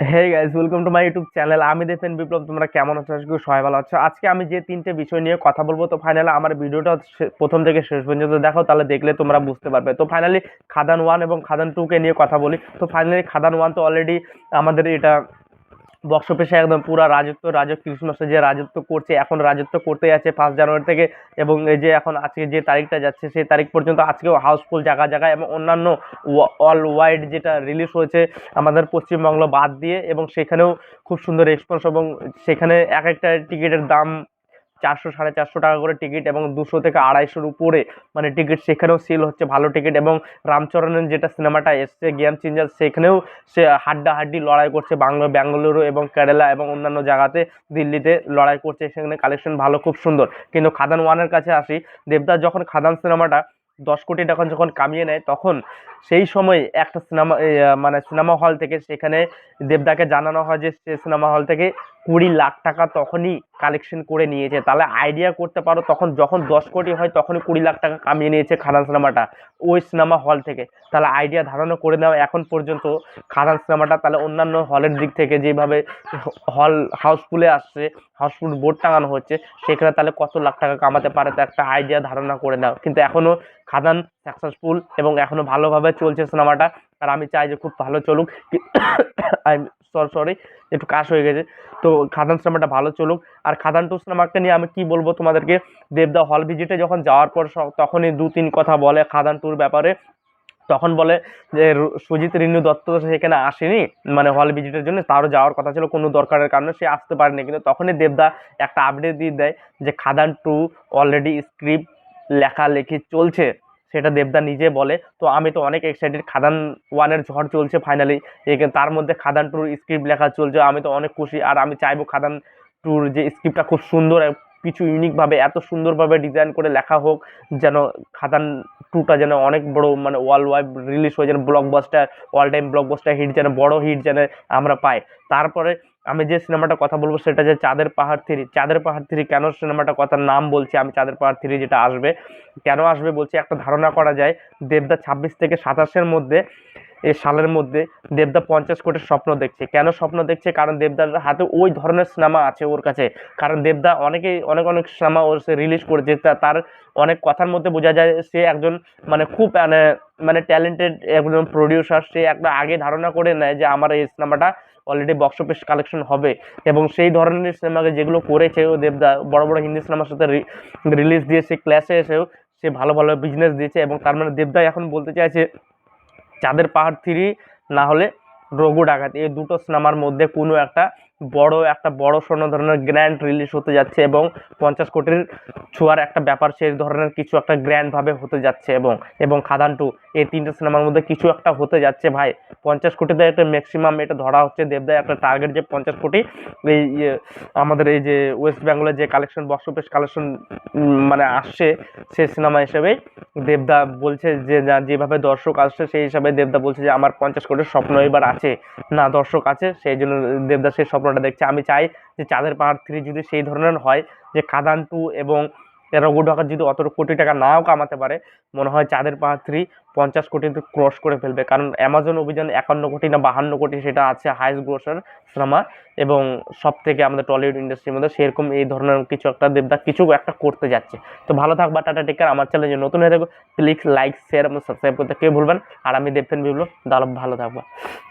Hey guys welcome to my YouTube channel আমি দেখেন বিপ্লব, তোমরা কেমন আছো? আজকে সবাই ভালো আছো। আজকে আমি যে তিনটে বিষয় নিয়ে কথা বলব, তো ফাইনালি আমার ভিডিওটা প্রথম থেকে শেষ পর্যন্ত দেখো, তাহলে দেখলে তোমরা বুঝতে পারবে। তো ফাইনালি খাদান ওয়ান এবং খাদান টুকে নিয়ে কথা বলি। তো ফাইনালি খাদান ওয়ান তো অলরেডি আমাদের এটা বক্স অফিসে একদম পুরো রাজত্ব রাজা ক্রিসমাসে যে রাজত্ব করছে, এখন রাজত্ব করতে যাচ্ছে ফার্স্ট জানুয়ারি থেকে এবং এই যে এখন আজকে যে তারিখটা যাচ্ছে, সেই তারিখ পর্যন্ত আজকেও হাউসফুল জায়গা জায়গায় এবং অন্যান্য অল ওয়াইড যেটা রিলিজ হয়েছে আমাদের পশ্চিমবঙ্গ বাদ দিয়ে এবং সেখানেও খুব সুন্দর রেসপন্স এবং সেখানে এক একটা টিকিটের দাম চারশো, সাড়ে চারশো টাকা করে টিকিট এবং দুশো থেকে আড়াইশোর উপরে মানে টিকিট সেখানেও সেল হচ্ছে ভালো টিকিট এবং রামচরণের যেটা সিনেমাটা এসছে গেম চেঞ্জার সেখানেও সে হাড্ডাহাড্ডি লড়াই করছে বাংলা বেঙ্গালুরু এবং কেরালা এবং অন্যান্য জায়গাতে দিল্লিতে লড়াই করছে, সেখানে কালেকশন ভালো, খুব সুন্দর। কিন্তু খাদান ওয়ানের কাছে আসি, দেবদাস যখন খাদান সিনেমাটা দশ কোটি টাকা যখন কামিয়ে নেয়, তখন সেই সময় একটা সিনেমা মানে সিনেমা হল থেকে সেখানে দেবদাকে জানানো হয় যে সে সিনেমা হল থেকে কুড়ি লাখ টাকা তখনই কালেকশন করে নিয়েছে। তাহলে আইডিয়া করতে পারো, তখন যখন দশ কোটি হয় তখনই কুড়ি লাখ টাকা কামিয়ে নিয়েছে খাদান সিনেমাটা, ওই সিনেমা হল থেকে। তাহলে আইডিয়া ধারণা করে নেওয়া এখন পর্যন্ত খাদান সিনেমাটা তাহলে অন্যান্য হলের দিক থেকে যেভাবে হল হাউসফুলে আসছে হাউসফুল বোর্ড টাঙানো হচ্ছে, সেখানে তাহলে কত লাখ টাকা কামাতে পারে তো একটা আইডিয়া ধারণা করে নাও। কিন্তু এখনও খাদান সাকসেসফুল এবং এখনও ভালোভাবে চলছে সিনেমাটা। আর আমি চাই যে খুব ভালো চলুক। আই সরি সরি একটু কাশ হয়ে গেছে। তো খাদান সিনেমাটা ভালো চলুক। আর খাদান টু সিনেমাকে নিয়ে আমি কি বলব তোমাদেরকে? দেবদা হল ভিজিটে যখন যাওয়ার পর তখনই দু তিন কথা বলে খাদান টুর ব্যাপারে। তখন বলে যে সুজিত রিনু দত্ত সেখানে আসেনি। মানে হল ভিজিটের জন্য তারও যাওয়ার কথা ছিল, কোনো দরকারের কারণে সে আসতে পারেনি। কিন্তু তখনই দেবদা একটা আপডেট দিয়ে দেয় যে, খাদান টু অলরেডি স্ক্রিপ্ট লেখালেখি চলছে। সেটা দেবদা নিজে বলে। তো আমি তো অনেক এক্সাইটেড খাদান ওয়ানের ঝড় চলছে ফাইনালি তার মধ্যে খাদান টুর স্ক্রিপ্ট লেখা চলছে। আমি তো অনেক খুশি। আর আমি চাইব খাদান টুর যে স্ক্রিপ্টটা খুব সুন্দর, কিছু ইউনিকভাবে এত সুন্দরভাবে ডিজাইন করে লেখা হোক, যেন খাদান টুটা যেন অনেক বড় মানে ওয়ার্ল্ড ওয়াইড রিলিজ হয়ে যেন blockbuster all time blockbuster hit যেন বড় হিট যেন আমরা পাই। তারপরে আমি যে সিনেমাটা কথা বলব সেটা যে চাঁদের পাহাড় থ্রি, চাঁদের পাহাড় থ্রি কেন সিনেমাটা কথা নাম বলছি আমি চাঁদের পাহাড় থ্রি যেটা আসবে? কেন আসবে বলছি একটা ধারণা করা যায়, দেবদা ছাব্বিশ থেকে সাতাশের মধ্যে এই সালের মধ্যে দেবদা পঞ্চাশ কোটির স্বপ্ন দেখছে। কেন স্বপ্ন দেখছে? কারণ দেবদার হাতে ওই ধরনের সিনেমা আছে ওর কাছে। কারণ দেবদা অনেকেই, অনেক অনেক সিনেমা ওর সে রিলিজ করেছে। তার অনেক কথার মধ্যে বোঝা যায় সে একজন মানে খুব মানে মানে ট্যালেন্টেড একজন প্রডিউসার সে একটা আগে ধারণা করে নেয় যে আমার এই সিনেমাটা অলরেডি বক্স অফিস কালেকশন হবে। এবং সেই ধরনের সিনেমাকে যেগুলো করেছে ও দেবদা, বড় বড় হিন্দি সিনেমার সাথে রিলিজ দিয়েছে ক্লাসে এসেও সে ভালো ভালো বিজনেস দিয়েছে। এবং তার মানে দেবদা এখন বলতে চাইছে চাঁদের পাহাড় থ্রি না হলে রঘু ডাকাত। এই দুটো সিনেমার মধ্যে কোনো একটা বড় একটা বড় সড়ো ধরনের গ্র্যান্ড রিলিজ হতে যাচ্ছে এবং পঞ্চাশ কোটির ছোঁয়ার একটা ব্যাপার, সেই ধরনের কিছু একটা গ্র্যান্ডভাবে হতে যাচ্ছে এবং এবং খাদান টু এই তিনটে সিনেমার মধ্যে কিছু একটা হতে যাচ্ছে ভাই। পঞ্চাশ কোটিতে একটা ম্যাক্সিমাম এটা ধরা হচ্ছে দেবদায় একটা টার্গেট যে পঞ্চাশ কোটি, এই আমাদের এই যে ওয়েস্ট বেঙ্গলের যে কালেকশন বক্স অফিস কালেকশন মানে আসছে সে সিনেমা হিসেবেই, দেবদা বলছে যে যেভাবে দর্শক আসছে সেই হিসাবে দেবদা বলছে যে, আমার পঞ্চাশ কোটির স্বপ্ন এবার আছে। না, দর্শক আছে, সেই জন্য দেবদা সেই স্বপ্নটা দেখছে। আমি চাই যে চাঁদের পাহাড় থ্রি যদি সেই ধরনের হয় যে কাদান টু এবং রঘু ঢাকার যদি অত কোটি টাকা নাও কামাতে পারে, মনে হয় চাঁদের পাহাড় থ্রি পঞ্চাশ কোটি ক্রস করে ফেলবে। কারণ অ্যামাজন অভিযান একান্ন কোটি না বাহান্ন কোটি সেটা আছে হাইস্ট গ্রোসার সিনেমা এবং সব থেকে আমাদের টলিউড ইন্ডাস্ট্রির মধ্যে সেরকম এই ধরনের কিছু একটা দেবদা কিছু একটা করতে যাচ্ছে। তো ভালো থাকবা টাটা টেকার আমার চ্যানেলে নতুন হয়ে থাকবে প্লিজ লাইক শেয়ার এবং সাবস্ক্রাইব করতে কেউ ভুলবেন আর আমি দেবফেন বিপ্লব দাঁড়াব ভালো থাকবা।